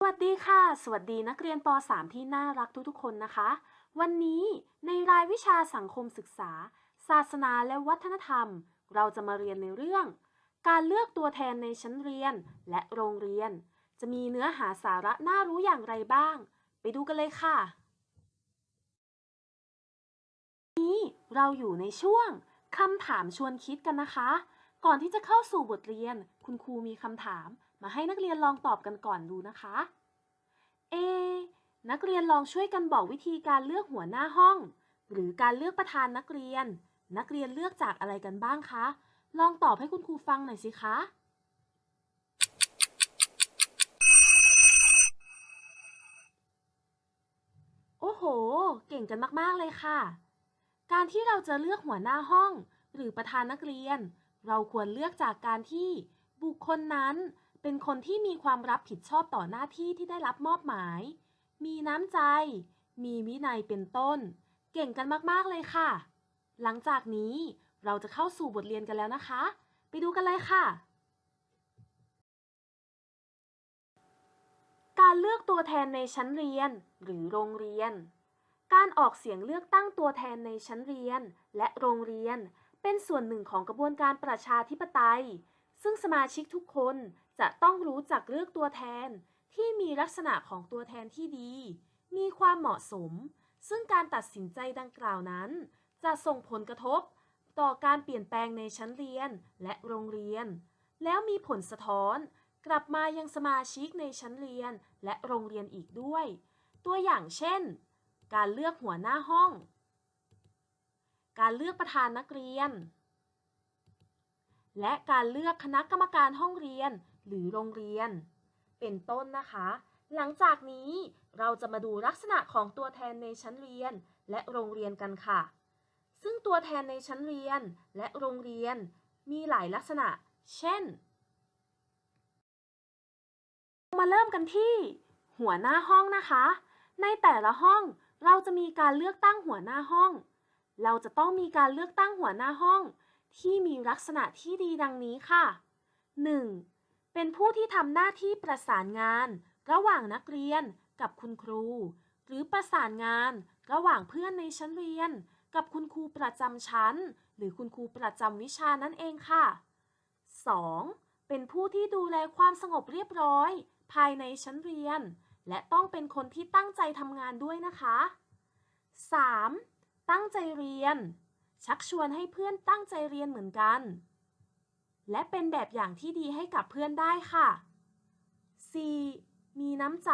สวัสดีค่ะ สวัสดีนักเรียนป .3 ที่น่ารักทุกๆคนนะคะ วันนี้ในรายวิชาสังคมศึกษา ศาสนาและวัฒนธรรม เราจะมาเรียนในเรื่อง การเลือกตัวแทนในชั้นเรียนและโรงเรียน จะมีเนื้อหาสาระน่ารู้อย่างไรบ้าง ไปดูกันเลยค่ะ นี้เราอยู่ในช่วงคำถามชวนคิดกันนะคะ ก่อนที่จะเข้าสู่บทเรียน คุณครูมีคำถาม มาให้นักเรียนลองตอบกันก่อนดูนะคะเอนักเรียนลองช่วยกันบอกวิธีการเลือกหัวหน้าห้อง หรือการเลือกประธานนักเรียน นักเรียนเลือกจากอะไรกันบ้างคะ ลองตอบให้คุณครูฟังหน่อยสิคะโอ้โห เก่งกันมากๆเลยค่ะ การที่เราจะเลือกหัวหน้าห้อง หรือประธานนักเรียน เราควรเลือกจากการที่บุคคลนั้น เป็นคนที่มีความรับผิดชอบต่อหน้าที่ที่ได้รับมอบหมาย มีน้ำใจ มีวินัยเป็นต้น เก่งกันมากๆเลยค่ะ หลังจากนี้เราจะเข้าสู่บทเรียนกันแล้วนะคะ ไปดูกันเลยค่ะ การเลือกตัวแทนในชั้นเรียน หรือโรงเรียน การออกเสียงเลือกตั้งตัวแทนในชั้นเรียน และโรงเรียน เป็นส่วนหนึ่งของกระบวนการประชาธิปไตย ซึ่งสมาชิกทุกคน จะต้องรู้จักเลือกตัวแทนที่มีลักษณะของตัวแทนที่ดี มีความเหมาะสม ซึ่งการตัดสินใจดังกล่าวนั้น จะส่งผลกระทบ ต่อการเปลี่ยนแปลงในชั้นเรียนและโรงเรียน แล้วมีผลสะท้อนกลับมายังสมาชิกในชั้นเรียนและโรงเรียนอีกด้วย ตัวอย่างเช่น การเลือกหัวหน้าห้อง การเลือกประธานนักเรียน และการเลือกคณะกรรมการห้องเรียน หรือโรงเรียน เป็นต้นนะคะ หลังจากนี้เราจะมาดูลักษณะของตัวแทนในชั้นเรียนและโรงเรียนกันค่ะ ซึ่งตัวแทนในชั้นเรียนและโรงเรียนมีหลายลักษณะ เช่น มาเริ่มกันที่ หัวหน้าห้องนะคะ ในแต่ละห้องเราจะมีการเลือกตั้งหัวหน้าห้อง เราจะต้องมีการเลือกตั้งหัวหน้าห้อง ที่มีลักษณะที่ดีดังนี้ค่ะ 1. เป็นผู้ที่ทำหน้าที่ประสานงาน ระหว่างนักเรียนกับคุณครู หรือประสานงาน ระหว่างเพื่อนในชั้นเรียน กับคุณครูประจำชั้น หรือคุณครูประจำวิชานั่นเองค่ะ 2. เป็นผู้ที่ดูแลความสงบเรียบร้อย ภายในชั้นเรียน และต้องเป็นคนที่ตั้งใจทำงานด้วยนะคะ 3. ตั้งใจเรียน ชักชวนให้เพื่อนตั้งใจเรียนเหมือนกัน และเป็นแบบอย่างที่ดีให้กับเพื่อนได้ค่ะ 4. มีน้ำใจ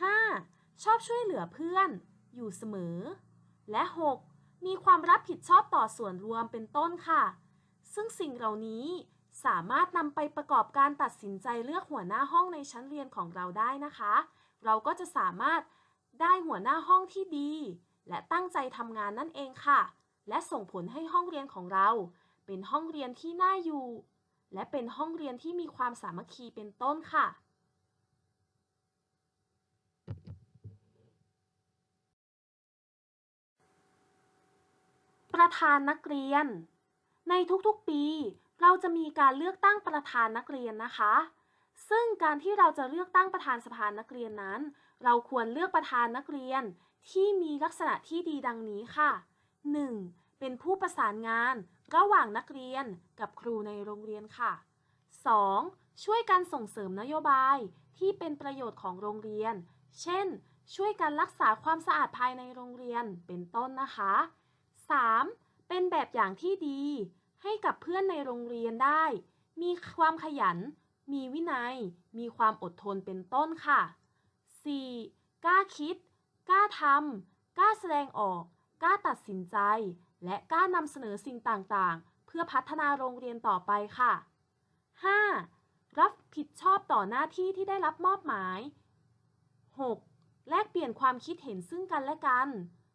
5. ชอบช่วยเหลือเพื่อน อยู่เสมอ และ 6. มีความรับผิดชอบต่อส่วนรวมเป็นต้นค่ะ ซึ่งสิ่งเหล่านี้สามารถนำไปประกอบการตัดสินใจเลือกหัวหน้าห้องในชั้นเรียนของเราได้นะคะ เราก็จะสามารถได้หัวหน้าห้องที่ดี และตั้งใจทำงานนั่นเองค่ะ และส่งผลให้ห้องเรียนของเรา เป็นห้องเรียนที่น่าอยู่ และเป็นห้องเรียนที่มีความสามัคคีเป็นต้นค่ะประธานนักเรียน ในทุกๆ ปี เราจะมีการเลือกตั้งประธานนักเรียนนะคะ ซึ่งการที่เราจะเลือกตั้งประธานสภานักเรียนนั้น เราควรเลือกประธานนักเรียนที่มีลักษณะที่ดีดังนี้ค่ะ 1. เป็นผู้ประสานงาน ระหว่างนักเรียนกับครูในโรงเรียนค่ะ 2. ช่วยกันส่งเสริมนโยบายที่เป็นประโยชน์ของโรงเรียน เช่น ช่วยกันรักษาความสะอาดภายในโรงเรียนเป็นต้นนะคะ 3. เป็นแบบอย่างที่ดี ให้กับเพื่อนในโรงเรียนได้ มีความขยัน มีวินัย มีความอดทนเป็นต้นค่ะ 4. กล้าคิด กล้าทำกล้าแสดงออก กล้าตัดสินใจ และกล้านำเสนอสิ่งต่างๆ เพื่อพัฒนาโรงเรียนต่อไปค่ะ 5. รับผิดชอบต่อหน้าที่ที่ได้รับมอบหมาย 6. แลกเปลี่ยนความคิดเห็นซึ่งกันและกัน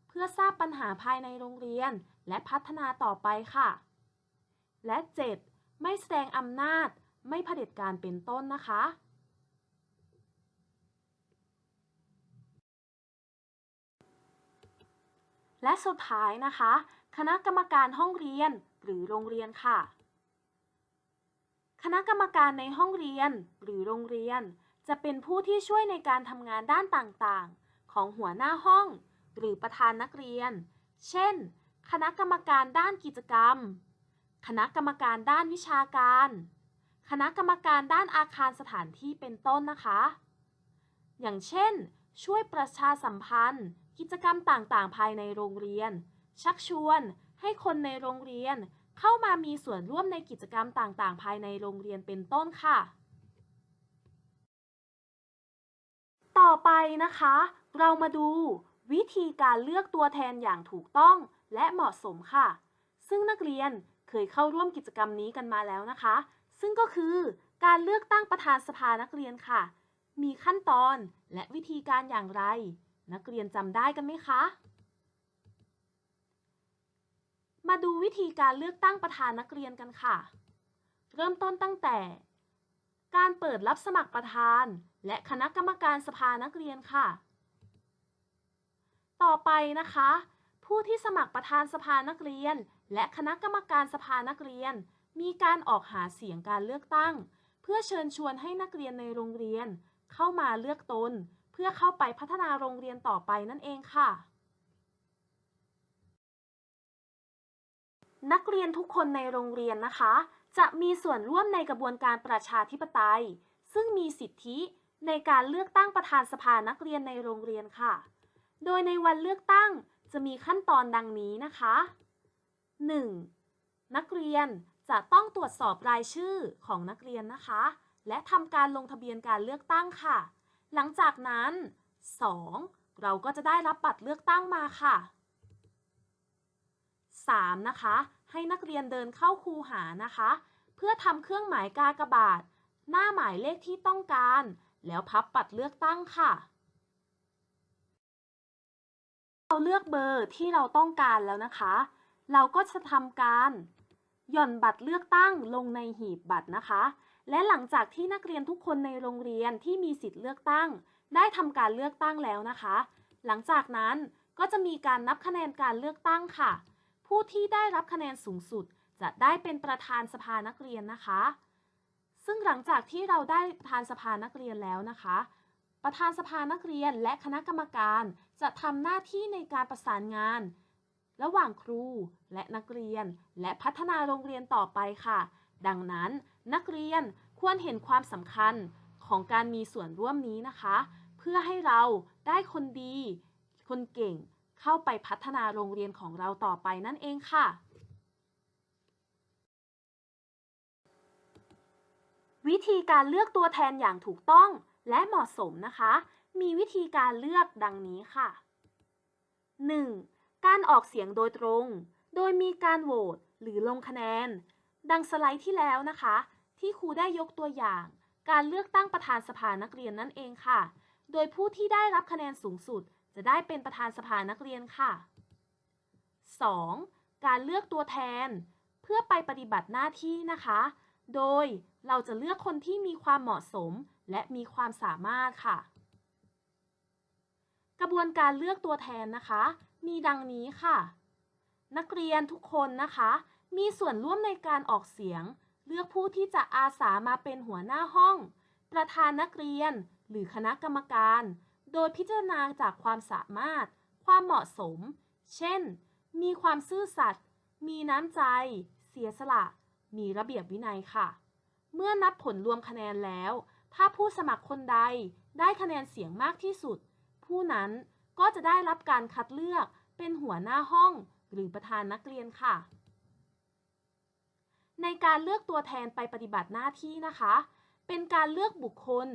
เพื่อทราบปัญหาภายในโรงเรียนและพัฒนาต่อไปค่ะ และ 7. ไม่แสดงอำนาจ ไม่เผด็จการเป็นต้นนะคะและสุดท้ายนะคะ คณะกรรมการห้องเรียน หรือโรงเรียนค่ะ คณะกรรมการในห้องเรียน หรือโรงเรียน จะเป็นผู้ที่ช่วยในการทำงานด้านต่างๆ ของหัวหน้าห้อง หรือประธานนักเรียน เช่น คณะกรรมการด้านกิจกรรม คณะกรรมการด้านวิชาการ คณะกรรมการด้านอาคารสถานที่เป็นต้นนะคะ อย่างเช่น ช่วยประชาสัมพันธ์ กิจกรรมต่างๆ ภายในโรงเรียน ชักชวนให้คนในโรงเรียนเข้ามามีส่วนร่วมในกิจกรรมต่างๆ ภายในโรงเรียนเป็นต้นค่ะ ต่อไปนะคะ เรามาดูวิธีการเลือกตัวแทนอย่างถูกต้องและเหมาะสมค่ะ ซึ่งนักเรียนเคยเข้าร่วมกิจกรรมนี้กันมาแล้วนะคะ ซึ่งก็คือการเลือกตั้งประธานสภานักเรียนค่ะ มีขั้นตอนและวิธีการอย่างไร นักเรียนจำได้กันไหมคะ มาดูวิธีการเลือกตั้งประธานนักเรียนกันค่ะ เริ่มต้นตั้งแต่ การเปิดรับสมัครประธาน และคณะกรรมการสภานักเรียนค่ะ ต่อไปนะคะ ผู้ที่สมัครประธานสภานักเรียน และคณะกรรมการสภานักเรียน มีการออกหาเสียงการเลือกตั้ง เพื่อเชิญชวนให้นักเรียนในโรงเรียน เข้ามาเลือกตน เพื่อเข้าไปพัฒนาโรงเรียนต่อไปนั่นเองค่ะ นักเรียนทุกคนในโรงเรียนนะคะ จะมีส่วนร่วมในกระบวนการประชาธิปไตย ซึ่งมีสิทธิในการเลือกตั้งประธานสภานักเรียนในโรงเรียนค่ะ โดยในวันเลือกตั้งจะมีขั้นตอนดังนี้นะคะ 1. นักเรียนจะต้องตรวจสอบรายชื่อของนักเรียนนะคะ และทำการลงทะเบียนการเลือกตั้งค่ะ หลังจากนั้น 2. เราก็จะได้รับบัตรเลือกตั้งมาค่ะ 3. นะคะ ให้นักเรียนเดินเข้าคูหานะคะ เพื่อทำเครื่องหมายกากบาท หน้าหมายเลขที่ต้องการ แล้วพับบัตรเลือกตั้งค่ะเราเลือกเบอร์ที่เราต้องการแล้วนะคะ เราก็จะทำการหย่อนบัตรเลือกตั้งลงในหีบบัตรนะคะ และหลังจากที่นักเรียนทุกคนในโรงเรียนที่มีสิทธิ์เลือกตั้ง ได้ทำการเลือกตั้งแล้วนะคะ หลังจากนั้นก็จะมีการนับคะแนนการเลือกตั้งค่ะ ผู้ที่ได้รับคะแนนสูงสุดจะได้เป็นประธานสภานักเรียนนะคะ ซึ่งหลังจากที่เราได้ประธานสภานักเรียนแล้วนะคะ ประธานสภานักเรียนและคณะกรรมการจะทำหน้าที่ในการประสานงาน ระหว่างครูและนักเรียน และพัฒนาโรงเรียนต่อไปค่ะ ดังนั้นนักเรียนควรเห็นความสำคัญของการมีส่วนร่วมนี้นะคะ เพื่อให้เราได้คนดี คนเก่ง เข้าไปพัฒนาโรงเรียนของเราต่อไปนั่นเองค่ะ วิธีการเลือกตัวแทนอย่างถูกต้องและเหมาะสมนะคะ มีวิธีการเลือกดังนี้ค่ะ 1. การออกเสียงโดยตรง โดยมีการโหวตหรือลงคะแนน ดังสไลด์ที่แล้วนะคะ ที่ครูได้ยกตัวอย่าง การเลือกตั้งประธานสภานักเรียนนั่นเองค่ะ โดยผู้ที่ได้รับคะแนนสูงสุด จะได้เป็นประธานสภานักเรียนค่ะ 2. การเลือกตัวแทน เพื่อไปปฏิบัติหน้าที่นะคะ โดยเราจะเลือกคนที่มีความเหมาะสมและมีความสามารถค่ะ กระบวนการเลือกตัวแทนนะคะ มีดังนี้ค่ะ นักเรียนทุกคนนะคะ มีส่วนร่วมในการออกเสียง เลือกผู้ที่จะอาสามาเป็นหัวหน้าห้อง ประธานนักเรียน หรือคณะกรรมการ โดยพิจารณาจากความสามารถ ความเหมาะสม เช่น มีความซื่อสัตย์ มีน้ำใจ เสียสละ มีระเบียบวินัยค่ะ เมื่อนับผลรวมคะแนนแล้ว ถ้าผู้สมัครคนใดได้คะแนนเสียงมากที่สุด ผู้นั้นก็จะได้รับการคัดเลือกเป็นหัวหน้าห้องหรือประธานนักเรียนค่ะ ในการเลือกตัวแทนไปปฏิบัติหน้าที่นะคะ เป็นการเลือกบุคคล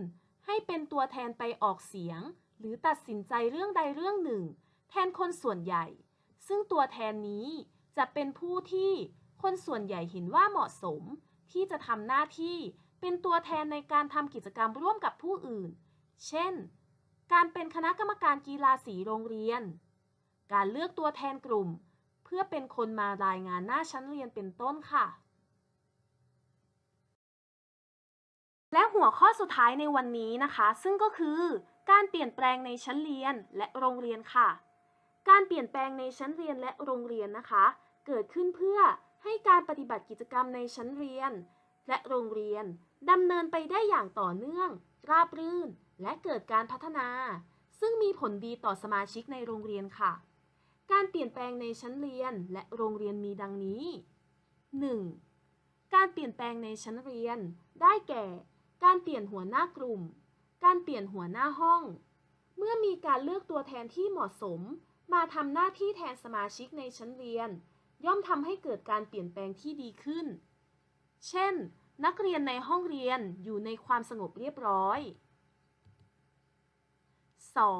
ให้เป็นตัวแทนไปออกเสียง หรือตัดสินใจเรื่องใดเรื่องหนึ่ง แทนคนส่วนใหญ่ ซึ่งตัวแทนนี้จะเป็นผู้ที่คนส่วนใหญ่เห็นว่าเหมาะสม ที่จะทำหน้าที่เป็นตัวแทนในการทำกิจกรรมร่วมกับผู้อื่น เช่น การเป็นคณะกรรมการกีฬาสีโรงเรียน การเลือกตัวแทนกลุ่ม เพื่อเป็นคนมารายงานหน้าชั้นเรียนเป็นต้นค่ะ และหัวข้อสุดท้ายในวันนี้นะคะ ซึ่งก็คือ การเปลี่ยนแปลงในชั้นเรียนและโรงเรียนค่ะ การเปลี่ยนแปลงในชั้นเรียนและโรงเรียนนะคะ เกิดขึ้นเพื่อให้การปฏิบัติกิจกรรมในชั้นเรียน และโรงเรียนดำเนินไปได้อย่างต่อเนื่อง ราบรื่น และเกิดการพัฒนา ซึ่งมีผลดีต่อสมาชิกในโรงเรียนค่ะ การเปลี่ยนแปลงในชั้นเรียนและโรงเรียนมีดังนี้ 1. การเปลี่ยนแปลงในชั้นเรียน ได้แก่ การเปลี่ยนหัวหน้ากลุ่ม การเปลี่ยนหัวหน้าห้อง เมื่อมีการเลือกตัวแทนที่เหมาะสม มาทำหน้าที่แทนสมาชิกในชั้นเรียน ย่อมทำให้เกิดการเปลี่ยนแปลงที่ดีขึ้น เช่น นักเรียนในห้องเรียนอยู่ในความสงบเรียบร้อย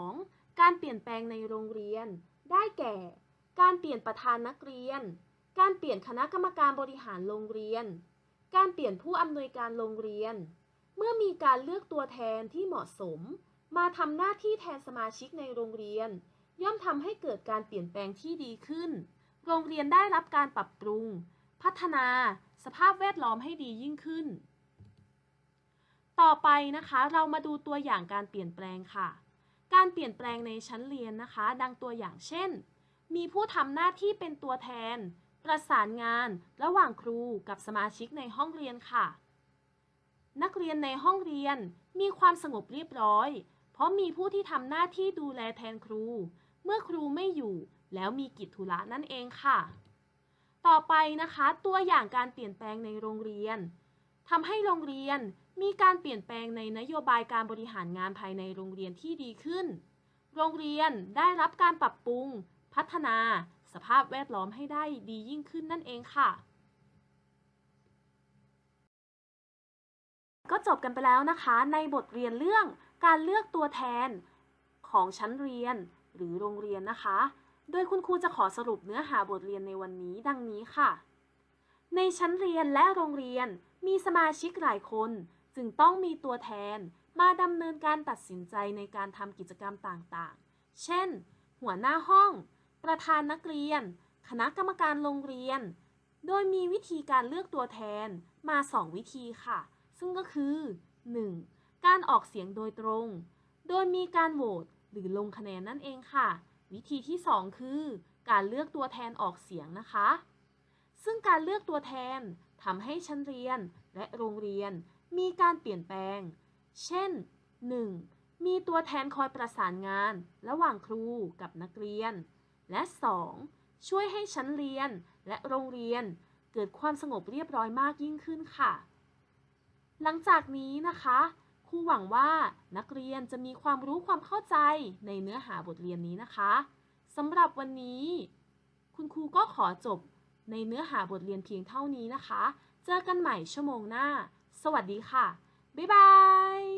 2. การเปลี่ยนแปลงในโรงเรียน ได้แก่ การเปลี่ยนประธานนักเรียน การเปลี่ยนคณะกรรมการบริหารโรงเรียน การเปลี่ยนผู้อำนวยการโรงเรียน เมื่อมีการเลือกตัวแทนที่เหมาะสม มาทำหน้าที่แทนสมาชิกในโรงเรียน ย่อมทำให้เกิดการเปลี่ยนแปลงที่ดีขึ้น โรงเรียนได้รับการปรับปรุง พัฒนา สภาพแวดล้อมให้ดียิ่งขึ้น ต่อไปนะคะเรามาดูตัวอย่างการเปลี่ยนแปลงค่ะ การเปลี่ยนแปลงในชั้นเรียนนะคะ ดังตัวอย่างเช่น มีผู้ทำหน้าที่เป็นตัวแทน ประสานงาน ระหว่างครูกับสมาชิกในห้องเรียนค่ะ นักเรียนในห้องเรียนมีความสงบเรียบร้อย เพราะมีผู้ที่ทำหน้าที่ดูแลแทนครู เมื่อครูไม่อยู่แล้วมีกิจธุระนั่นเองค่ะ ต่อไปนะคะ ตัวอย่างการเปลี่ยนแปลงในโรงเรียนทำให้โรงเรียนมีการเปลี่ยนแปลงในนโยบายการบริหารงานภายในโรงเรียนที่ดีขึ้น โรงเรียนได้รับการปรับปรุง พัฒนา สภาพแวดล้อมให้ได้ดียิ่งขึ้นนั่นเองค่ะ ก็จบกันไปแล้วนะคะในบทเรียนเรื่องการเลือกตัวแทนของชั้นเรียนหรือโรงเรียนนะคะ โดยคุณครูจะขอสรุปเนื้อหาบทเรียนในวันนี้ดังนี้ค่ะ ในชั้นเรียนและโรงเรียนมีสมาชิกหลายคน จึงต้องมีตัวแทนมาดำเนินการตัดสินใจในการทำกิจกรรมต่างๆ เช่น หัวหน้าห้อง ประธานนักเรียน คณะกรรมการโรงเรียน โดยมีวิธีการเลือกตัวแทนมา 2 วิธีค่ะ ซึ่งก็คือ 1. การออกเสียงโดยตรง โดยมีการโหวตหรือลงคะแนนนั่นเองค่ะ วิธีที่ 2 คือ การเลือกตัวแทนออกเสียงนะคะ ซึ่งการเลือกตัวแทนทำให้ชั้นเรียนและโรงเรียนมีการเปลี่ยนแปลง เช่น 1. มีตัวแทนคอยประสานงาน ระหว่างครูกับนักเรียน และ 2. ช่วยให้ชั้นเรียนและโรงเรียนเกิดความสงบเรียบร้อยมากยิ่งขึ้นค่ะ หลังจากนี้นะคะครูหวังว่านักเรียนจะมีความรู้ความเข้าใจในเนื้อหาบทเรียนนี้นะคะสำหรับวันนี้ คุณครูก็ขอจบในเนื้อหาบทเรียนเพียงเท่านี้นะคะ เจอกันใหม่ชั่วโมงหน้า สวัสดีค่ะ บ๊ายบาย